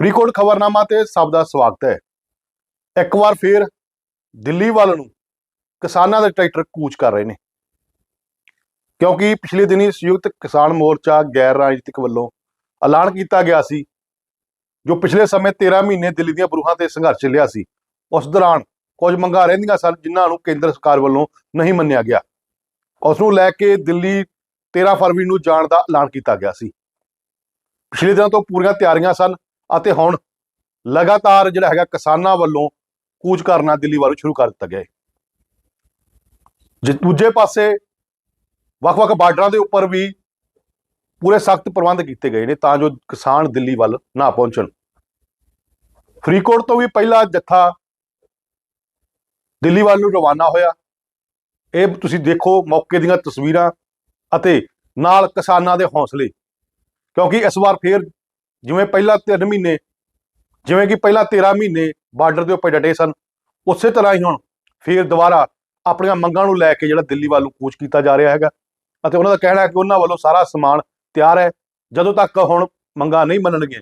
ਫਰੀਦਕੋਟ ਖਬਰਨਾਮਾ ਤੇ ਸਭ ਦਾ ਸਵਾਗਤ ਹੈ। ਇੱਕ ਵਾਰ ਫੇਰ ਦਿੱਲੀ ਵੱਲ ਨੂੰ ਕਿਸਾਨਾਂ ਦੇ ਟਰੈਕਟਰ ਕੂਚ ਕਰ ਰਹੇ ਨੇ। ਕਿਉਂਕਿ ਪਿਛਲੇ ਦਿਨੀ ਸੰਯੁਕਤ ਕਿਸਾਨ ਮੋਰਚਾ ਗੈਰ ਰਾਜਨੀਤਿਕ ਵੱਲੋਂ ਐਲਾਨ ਕੀਤਾ ਗਿਆ ਸੀ, ਜੋ ਪਿਛਲੇ ਸਮੇਂ 13 ਮਹੀਨੇ ਦਿੱਲੀ ਦੀਆਂ ਬਰੂਹਾਂ ਤੇ ਸੰਘਰਸ਼ ਚੱਲਿਆ ਸੀ। ਉਸ ਦੌਰਾਨ ਕੁਝ ਮੰਗਾਂ ਰਹਿੰਦੀਆਂ ਸਨ, ਜਿਨ੍ਹਾਂ ਨੂੰ ਕੇਂਦਰ ਸਰਕਾਰ ਵੱਲੋਂ ਨਹੀਂ ਮੰਨਿਆ ਗਿਆ। ਉਸ ਨੂੰ ਲੈ ਕੇ ਦਿੱਲੀ 13 ਫਰਵਰੀ ਨੂੰ ਜਾਣ ਦਾ ਐਲਾਨ ਕੀਤਾ ਗਿਆ ਸੀ। ਪਿਛਲੇ ਦਿਨਾਂ ਤੋਂ ਪੂਰੀਆਂ ਤਿਆਰੀਆਂ ਸਨ ਅਤੇ ਹੁਣ ਲਗਾਤਾਰ ਜਿਹੜਾ ਹੈਗਾ ਕਿਸਾਨਾਂ ਵੱਲੋਂ ਕੂਚ ਕਰਨਾ ਦਿੱਲੀ ਵੱਲ ਸ਼ੁਰੂ ਕਰ ਦਿੱਤਾ ਗਿਆ ਹੈ। ਜੇ ਦੂਜੇ ਪਾਸੇ ਵੱਖ-ਵੱਖ ਬਾਰਡਰਾਂ ਦੇ ਉੱਪਰ ਵੀ ਪੂਰੇ ਸਖਤ ਪ੍ਰਬੰਧ ਕੀਤੇ ਗਏ ਨੇ ਤਾਂ ਜੋ ਕਿਸਾਨ ਦਿੱਲੀ ਵੱਲ ਨਾ ਪਹੁੰਚਣ। ਫਰੀਦਕੋਟ ਤੋਂ ਵੀ ਪਹਿਲਾ ਜੱਥਾ ਦਿੱਲੀ ਵੱਲ ਨੂੰ ਰਵਾਨਾ ਹੋਇਆ। ਇਹ ਤੁਸੀਂ ਦੇਖੋ ਮੌਕੇ ਦੀਆਂ ਤਸਵੀਰਾਂ ਅਤੇ ਨਾਲ ਕਿਸਾਨਾਂ ਦੇ ਹੌਸਲੇ, ਕਿਉਂਕਿ ਇਸ ਵਾਰ ਫੇਰ ਜਿਵੇਂ ਪਹਿਲਾਂ 3 ਮਹੀਨੇ, ਜਿਵੇਂ ਕਿ ਪਹਿਲਾਂ 13 ਮਹੀਨੇ ਬਾਰਡਰ ਦੇ ਉੱਪਰ ਡਟੇ ਸਨ, ਉਸੇ ਤਰ੍ਹਾਂ ਹੀ ਹੁਣ ਫਿਰ ਦੁਬਾਰਾ ਆਪਣੀਆਂ ਮੰਗਾਂ ਨੂੰ ਲੈ ਕੇ ਜਿਹੜਾ ਦਿੱਲੀ ਵੱਲ ਨੂੰ ਕੂਚ ਕੀਤਾ ਜਾ ਰਿਹਾ ਹੈਗਾ। ਅਤੇ ਉਹਨਾਂ ਦਾ ਕਹਿਣਾ ਹੈ ਕਿ ਉਹਨਾਂ ਵੱਲੋਂ ਸਾਰਾ ਸਮਾਨ ਤਿਆਰ ਹੈ। ਜਦੋਂ ਤੱਕ ਹੁਣ ਮੰਗਾਂ ਨਹੀਂ ਮੰਨਣਗੇ,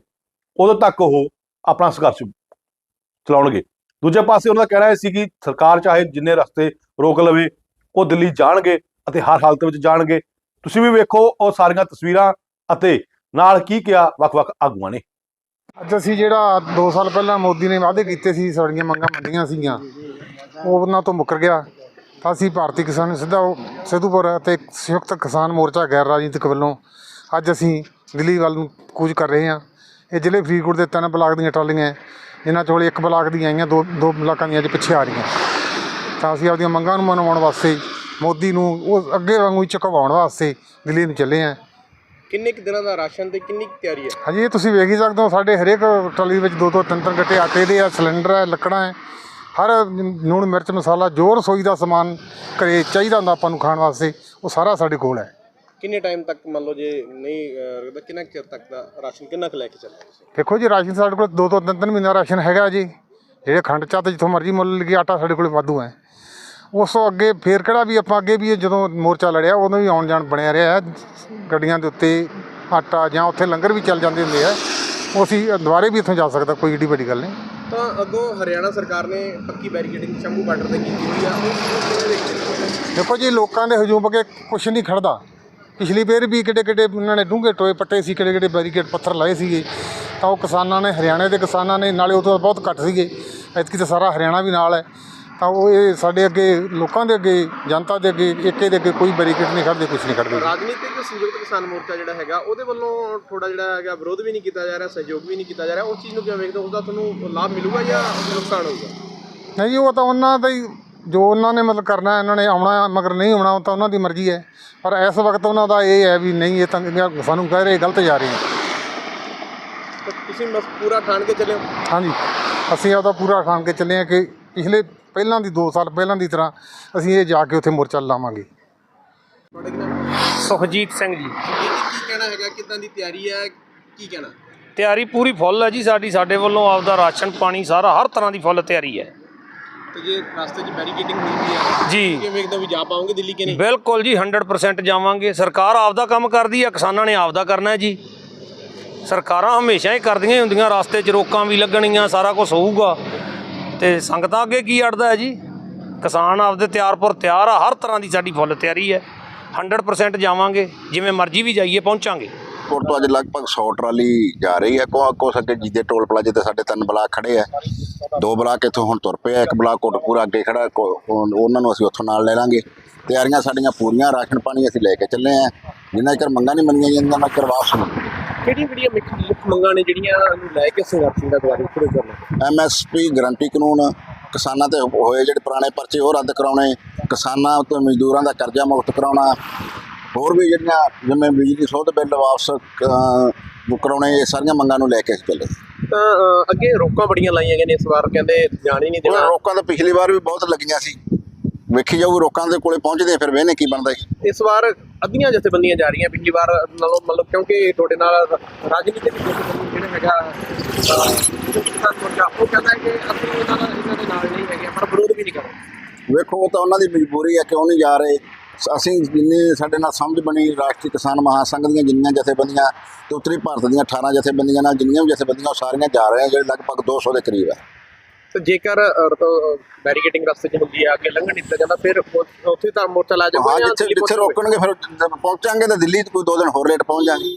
ਉਦੋਂ ਤੱਕ ਉਹ ਆਪਣਾ ਸੰਘਰਸ਼ ਚਲਾਉਣਗੇ। ਦੂਜੇ ਪਾਸੇ ਉਹਨਾਂ ਦਾ ਕਹਿਣਾ ਇਹ ਸੀ ਕਿ ਸਰਕਾਰ ਚਾਹੇ ਜਿੰਨੇ ਰਸਤੇ ਰੋਕ ਲਵੇ, ਉਹ ਦਿੱਲੀ ਜਾਣਗੇ ਅਤੇ ਹਰ ਹਾਲਤ ਵਿੱਚ ਜਾਣਗੇ। ਤੁਸੀਂ ਵੀ ਵੇਖੋ ਉਹ ਸਾਰੀਆਂ ਤਸਵੀਰਾਂ ਅਤੇ ਨਾਲ ਕੀ ਕਿਹਾ? ਵੱਖ-ਵੱਖ ਆਗੂਆਂ ਨੇ। ਅੱਜ ਅਸੀਂ ਜਿਹੜਾ 2 ਸਾਲ ਪਹਿਲਾਂ ਮੋਦੀ ਨੇ ਵਾਅਦੇ ਕੀਤੇ ਸੀ, ਸਾਡੀਆਂ ਮੰਗਾਂ ਮੰਡੀਆਂ ਸੀਗੀਆਂ, ਉਹ ਉਹਨਾਂ ਤੋਂ ਮੁੱਕਰ ਗਿਆ। ਤਾਂ ਅਸੀਂ ਭਾਰਤੀ ਕਿਸਾਨ ਸਿੱਧਾ ਸਿੱਧੂਪੁਰ ਅਤੇ ਸੰਯੁਕਤ ਕਿਸਾਨ ਮੋਰਚਾ ਗੈਰ ਰਾਜਨੀਤਿਕ ਵੱਲੋਂ ਅੱਜ ਅਸੀਂ ਦਿੱਲੀ ਵੱਲ ਨੂੰ ਕੂਚ ਕਰ ਰਹੇ ਹਾਂ। ਇਹ ਜ਼ਿਲ੍ਹੇ ਫਰੀਦਕੋਟ ਦੇ ਤਿੰਨ ਬਲਾਕ ਦੀਆਂ ਟਰਾਲੀਆਂ ਹੈ। ਇਹਨਾਂ ਚੋਂ ਇੱਕ ਬਲਾਕ ਦੀਆਂ ਆਈਆਂ, ਦੋ ਦੋ ਬਲਾਕਾਂ ਦੀਆਂ ਅੱਜ ਪਿੱਛੇ ਆ ਰਹੀਆਂ। ਤਾਂ ਅਸੀਂ ਆਪਦੀਆਂ ਮੰਗਾਂ ਨੂੰ ਮਨਾਉਣ ਵਾਸਤੇ ਮੋਦੀ ਨੂੰ ਉਹ ਅੱਗੇ ਵਾਂਗੂ ਹੀ ਝੁਕਵਾਉਣ ਵਾਸਤੇ ਦਿੱਲੀ ਨੂੰ ਚੱਲੇ ਹਾਂ। ਕਿੰਨੇ ਕੁ ਦਿਨਾਂ ਦਾ ਰਾਸ਼ਨ ਤੇ ਕਿੰਨੀ ਕੁ ਤਿਆਰੀ ਹੈ? ਹਾਂਜੀ ਇਹ ਤੁਸੀਂ ਵੇਖ ਹੀ ਸਕਦੇ ਹੋ ਸਾਡੇ ਹਰੇਕ ਟਰਾਲੀ ਵਿੱਚ ਦੋ ਦੋ ਤਿੰਨ ਤਿੰਨ ਗੱਟੇ ਆਟੇ ਦੇ ਆ ਸਿਲੰਡਰ ਹੈ ਲੱਕੜਾਂ ਹੈ ਹਰ ਲੂਣ ਮਿਰਚ ਮਸਾਲਾ ਜੋ ਰਸੋਈ ਦਾ ਸਮਾਨ ਘਰੇ ਚਾਹੀਦਾ ਹੁੰਦਾ ਆਪਾਂ ਨੂੰ ਖਾਣ ਵਾਸਤੇ ਉਹ ਸਾਰਾ ਸਾਡੇ ਕੋਲ ਹੈ। ਕਿੰਨੇ ਟਾਈਮ ਤੱਕ ਮੰਨ ਲਓ ਜੇ ਨਹੀਂ ਅਹ, ਰੱਖਦਾ ਕਿੰਨਾ ਕੁ ਚਿਰ ਤੱਕ ਦਾ ਰਾਸ਼ਨ ਕਿੰਨਾ ਕੁ ਲੈ ਕੇ ਤੁਸੀਂ? ਦੇਖੋ ਜੀ ਰਾਸ਼ਨ ਸਾਡੇ ਕੋਲ ਦੋ ਤੋਂ ਤਿੰਨ ਤਿੰਨ ਮਹੀਨਾ ਰਾਸ਼ਨ ਹੈਗਾ ਜੀ। ਜਿਹੜੇ ਖੰਡ ਚਾਹ ਤੇ ਜਿੱਥੋਂ ਮਰਜ਼ੀ ਮੁੱਲ ਲਈਏ ਆਟਾ ਸਾਡੇ ਕੋਲ ਵਾਧੂ ਹੈ। ਉਸ ਤੋਂ ਅੱਗੇ ਫੇਰ ਕਿਹੜਾ ਵੀ ਆਪਾਂ ਅੱਗੇ ਵੀ ਜਦੋਂ ਮੋਰਚਾ ਲੜਿਆ ਉਦੋਂ ਵੀ ਆਉਣ ਜਾਣ ਬਣਿਆ ਰਿਹਾ ਗੱਡੀਆਂ ਦੇ ਉੱਤੇ ਆਟਾ ਜਾਂ ਉੱਥੇ ਲੰਗਰ ਵੀ ਚੱਲ ਜਾਂਦੇ ਹੁੰਦੇ ਆ। ਉਹ ਅਸੀਂ ਦੁਬਾਰੇ ਵੀ ਇੱਥੋਂ ਜਾ ਸਕਦਾ ਕੋਈ ਏਡੀ ਵੱਡੀ ਗੱਲ ਨਹੀਂ। ਤਾਂ ਅੱਗੋਂ ਹਰਿਆਣਾ ਸਰਕਾਰ ਨੇ ਪੱਕੀ ਬੈਰੀਕੇਡਿੰਗ ਸ਼ੰਭੂ ਬਾਰਡਰ ਤੇ ਕੀਤੀ ਹੋਈ ਆ? ਦੇਖੋ ਜੀ ਲੋਕਾਂ ਦੇ ਹਜੂਮ ਅੱਗੇ ਕੁਛ ਨਹੀਂ ਖੜਦਾ। ਪਿਛਲੀ ਵਾਰ ਵੀ ਕਿੱਡੇ ਕਿੱਡੇ ਉਹਨਾਂ ਨੇ ਡੂੰਘੇ ਟੋਏ ਪੱਟੇ ਸੀ ਕਿੱਡੇ ਕਿੱਡੇ ਬੈਰੀਕੇਡ ਪੱਥਰ ਲਾਏ ਸੀਗੇ। ਤਾਂ ਉਹ ਕਿਸਾਨਾਂ ਨੇ ਹਰਿਆਣੇ ਦੇ ਕਿਸਾਨਾਂ ਨੇ ਨਾਲੇ ਤੋਂ ਬਹੁਤ ਘੱਟ ਸੀਗੇ। ਐਤਕੀ ਤਾਂ ਸਾਰਾ ਹਰਿਆਣਾ ਵੀ ਨਾਲ ਹੈ। ਤਾਂ ਉਹ ਇਹ ਸਾਡੇ ਅੱਗੇ ਲੋਕਾਂ ਦੇ ਅੱਗੇ ਜਨਤਾ ਦੇ ਅੱਗੇ ਏਕੇ ਦੇ ਅੱਗੇ ਕੋਈ ਬੈਰੀਕੇਡ ਨਹੀਂ ਖੜਦੇ ਕੁਛ ਨਹੀਂ ਖੜਦੇ ਰਾਜਨੀਤਿਕ ਸੰਯੁਕਤ ਕਿਸਾਨ ਮੋਰਚਾ ਜਿਹੜਾ ਹੈਗਾ ਉਹਦੇ ਵੱਲੋਂ ਥੋੜਾ ਜਿਹੜਾ ਹੈਗਾ ਵਿਰੋਧ ਵੀ ਨਹੀਂ ਕੀਤਾ ਜਾ ਰਿਹਾ ਸਹਿਯੋਗ ਵੀ ਨਹੀਂ ਕੀਤਾ ਜਾ ਰਿਹਾ ਉਸ ਚੀਜ਼ ਨੂੰ ਕਿਵੇਂ ਵੇਖਦੇ ਹੋ? ਉਹਦਾ ਤੁਹਾਨੂੰ ਲਾਭ ਮਿਲੂਗਾ ਜਾਂ ਨੁਕਸਾਨ ਹੋਊਗਾ? ਨਹੀਂ ਉਹ ਤਾਂ ਉਹਨਾਂ ਦਾ ਹੀ ਜੋ ਉਹਨਾਂ ਨੇ ਮਤਲਬ ਕਰਨਾ ਹੈ, ਉਹਨਾਂ ਨੇ ਆਉਣਾ ਮਗਰ ਨਹੀਂ ਆਉਣਾ ਉਹ ਤਾਂ ਉਹਨਾਂ ਦੀ ਮਰਜ਼ੀ ਹੈ। ਪਰ ਇਸ ਵਕਤ ਉਹਨਾਂ ਦਾ ਇਹ ਹੈ ਵੀ ਨਹੀਂ ਇਹ ਤਾਂ ਸਾਨੂੰ ਕਹਿ ਰਹੇ ਗਲਤ ਜਾ ਰਹੇ ਹੈ ਤੁਸੀਂ ਬਸ ਪੂਰਾ ਠਾਣ ਕੇ ਚੱਲਿਓ ਹਾਂਜੀ ਅਸੀਂ ਆਪਦਾ ਪੂਰਾ ਠਾਣ ਕੇ ਚੱਲੇ ਹਾਂ ਕਿ ਪਿਛਲੇ ਪਹਿਲਾਂ ਦੀ 2 ਸਾਲ ਪਹਿਲਾਂ ਦੀ ਤਰ੍ਹਾਂ ਅਸੀਂ ਇਹ ਜਾ ਕੇ ਉੱਥੇ ਮੋਰਚਾ ਲਾਵਾਂਗੇ। ਤੁਹਾਡੇ ਕੀ ਨਾਮ ਸੁਖਜੀਤ ਸਿੰਘ ਜੀ। ਕੀ ਕਹਿਣਾ ਹੈਗਾ? ਕਿਦਾਂ ਦੀ ਤਿਆਰੀ ਹੈ? ਕੀ ਕਹਿਣਾ? ਤਿਆਰੀ ਪੂਰੀ ਫੁੱਲ ਹੈ ਜੀ ਸਾਡੀ। ਸਾਡੇ ਵੱਲੋਂ ਆਪਦਾ ਰਾਸ਼ਨ ਪਾਣੀ ਸਾਰਾ ਹਰ ਤਰ੍ਹਾਂ ਦੀ ਫੁੱਲ ਤਿਆਰੀ ਹੈ। ਤੇ ਜੇ ਰਸਤੇ 'ਚ ਬੈਰੀਕੇਡਿੰਗ ਹੋਈ ਹੈ ਜੀ। ਕਿਵੇਂ ਵੇਖਦੇ ਹੋ ਵੀ ਜਾ ਪਾਓਗੇ ਦਿੱਲੀ ਕਿ ਨਹੀਂ? ਬਿਲਕੁਲ ਜੀ 100% ਜਾਵਾਂਗੇ। ਸਰਕਾਰ ਆਪਦਾ ਕੰਮ ਕਰਦੀ ਹੈ ਕਿਸਾਨਾਂ ਨੇ ਆਪਦਾ ਕਰਨਾ ਹੈ ਜੀ। ਸਰਕਾਰਾਂ ਹਮੇਸ਼ਾ ਹੀ ਕਰਦੀਆਂ ਹੀ ਹੁੰਦੀਆਂ ਰਸਤੇ 'ਚ ਰੋਕਾਂ ਵੀ ਲੱਗਣੀਆਂ ਸਾਰਾ ਕੁਝ ਹੋਊਗਾ। ਤੇ ਸੰਗਤਾਂ ਅੱਗੇ ਕੀ ਅੜਦਾ ਹੈ ਜੀ? ਕਿਸਾਨ ਆਪਦੇ ਤਿਆਰਪੁਰ ਤਿਆਰ ਆ, ਹਰ ਤਰ੍ਹਾਂ ਦੀ ਸਾਡੀ ਫੁੱਲ ਤਿਆਰੀ ਹੈ। 100% ਜਾਵਾਂਗੇ, ਜਿਵੇਂ ਮਰਜ਼ੀ ਵੀ ਜਾਈਏ, ਪਹੁੰਚਾਂਗੇ। ਕੋਟ ਤੋਂ ਅੱਜ ਲਗਭਗ 100 ਟਰਾਲੀ ਜਾ ਰਹੀ ਹੈ ਕੋ ਕੋ ਸਕੇ ਜੀਦੇ ਟੋਲ ਪਲਾਜ਼ੇ ਤੇ ਸਾਡੇ ਤਿੰਨ ਬਲਾਕ ਖੜੇ ਆ। ਦੋ ਬਲਾਕ ਇੱਥੋਂ ਹੁਣ ਤੁਰ ਪਏ ਆ, ਇੱਕ ਬਲਾਕ ਕੋਟਪੂਰਾ ਅੱਗੇ ਖੜਾ ਕੋ- ਉਹਨਾਂ ਨੂੰ ਅਸੀਂ ਉੱਥੋਂ ਨਾਲ ਲੈ ਲਾਂਗੇ। ਤਿਆਰੀਆਂ ਸਾਡੀਆਂ ਪੂਰੀਆਂ, ਰਾਸ਼ਨ ਪਾਣੀ ਅਸੀਂ ਲੈ ਕੇ ਚੱਲੇ ਆ। ਜਿੰਨਾ ਚਿਰ ਮੰਗਾਂ ਨਹੀਂ ਮੰਨੀਆਂ ਜਾਂਦੀਆਂ ਨਾ ਚਿਰ ਵਾਪਸ ਨਹੀਂ। ਕਿਹੜੀਆਂ ਕਿਹੜੀਆਂ ਮੁੱਖ ਮੁੱਖ ਮੰਗਾਂ ਨੇ ਜਿਹੜੀਆਂ ਨੂੰ ਲੈ ਕੇ ਸੰਘਰਸ਼ ਦਾ ਦੁਆਰਾ ਸ਼ੁਰੂ ਕਰਨਾ ਐਮਐਸਪੀ ਗਰੰਟੀ ਕਾਨੂੰਨ ਕਿਸਾਨਾਂ ਤੇ ਹੋਏ ਜਿਹੜੇ ਪੁਰਾਣੇ ਪਰਚੇ ਉਹ ਰੱਦ ਕਰਾਉਣੇ ਕਿਸਾਨਾਂ ਤੇ ਮਜ਼ਦੂਰਾਂ ਦਾ ਕਰਜ਼ਾ ਮੁਕਤ ਕਰਾਉਣਾ ਹੋਰ ਵੀ ਜਿਹੜੀਆਂ ਜਿਵੇਂ ਬਿਜਲੀ ਸੋਧ ਬਿੱਲ ਵਾਪਸ ਕਰਾਉਣੇ ਇਹ ਸਾਰੀਆਂ ਮੰਗਾਂ ਨੂੰ ਲੈ ਕੇ ਚੱਲੇ ਤਾਂ ਅੱਗੇ ਰੋਕਾਂ ਬੜੀਆਂ ਲਾਈਆਂ ਗਈਆਂ ਨੇ ਇਸ ਵਾਰ ਕਹਿੰਦੇ ਜਾਣ ਹੀ ਨਹੀਂ ਦੇਣਾ। ਰੋਕਾਂ ਤਾਂ ਪਿਛਲੀ ਵਾਰ ਵੀ ਬਹੁਤ ਲੱਗੀਆਂ ਸੀ। ਵੇਖੀ ਜਾਊ ਰੋਕਾਂ ਦੇ ਕੋਲੇ ਪਹੁੰਚਦੇ ਫਿਰ ਵੇਹਨੇ ਕੀ ਬਣਦਾ ਇਸ ਵਾਰ ਅੱਧੀਆਂ ਜਥੇਬੰਦੀਆਂ ਜਾ ਰਹੀਆਂ ਪਿਛਲੀ ਵਾਰ, ਨਾਲੋਂ ਮਤਲਬ ਕਿਉਂਕਿ ਤੁਹਾਡੇ ਨਾਲ ਰਾਜਨੀਤਿਕ ਜਥੇਬੰਦੀ ਜਿਹੜਾ ਹੈਗਾ ਕਿਸਾਨ ਮੋਰਚਾ, ਉਹ ਕਹਿੰਦਾ ਕਿ ਅਸੀਂ ਇਹਨਾਂ ਦਾ, ਇਹਨਾਂ ਦੇ ਨਾਲ ਨਹੀਂ ਹੈਗੇ ਪਰ ਵਿਰੋਧ ਵੀ ਨਹੀਂ ਕਰਾਂਗੇ ਵੇਖੋ, ਉਹ ਤਾਂ ਉਹਨਾਂ ਦੀ ਮਜਬੂਰੀ ਹੈ, ਕਿਉਂ ਨਹੀਂ ਜਾ ਰਹੇ? ਅਸੀਂ ਜਿੰਨੇ ਸਾਡੇ ਨਾਲ ਸਮਝ ਬਣੀ ਰਾਸ਼ਟਰੀ ਕਿਸਾਨ ਮਹਾਸੰਘ ਦੀਆਂ ਜਿੰਨੀਆਂ ਜਥੇਬੰਦੀਆਂ ਤੇ ਉੱਤਰੀ ਭਾਰਤ ਦੀਆਂ 18 ਜਥੇਬੰਦੀਆਂ ਨਾਲ, ਜਿੰਨੀਆਂ ਵੀ ਜਥੇਬੰਦੀਆਂ ਉਹ ਸਾਰੀਆਂ ਜਾ ਰਹੇ ਆ ਜਿਹੜੇ ਲਗਭਗ 200 ਦੇ ਕਰੀਬ ਹੈ। ਤੇ ਜੇਕਰ ਬੈਰੀਕੇਡਿੰਗ ਰਸਤੇ 'ਚ ਹੁੰਦੀ ਹੈ ਅੱਗੇ ਲੰਘਣ ਨਹੀਂ ਦਿੱਤਾ ਜਾਂਦਾ ਫਿਰ ਉੱਥੇ ਤਾਂ ਮੋਰਚਾ ਲਾ ਹਾਂ ਜਾਊਗਾ ਜਾਂ ਜਿੱਥੇ? ਰੋਕਣਗੇ ਫਿਰ ਪਹੁੰਚਾਂਗੇ ਤਾਂ ਦਿੱਲੀ 'ਚ ਕੋਈ ਦੋ ਦਿਨ ਹੋਰ ਲੇਟ ਪਹੁੰਚ ਜਾਾਂਗੇ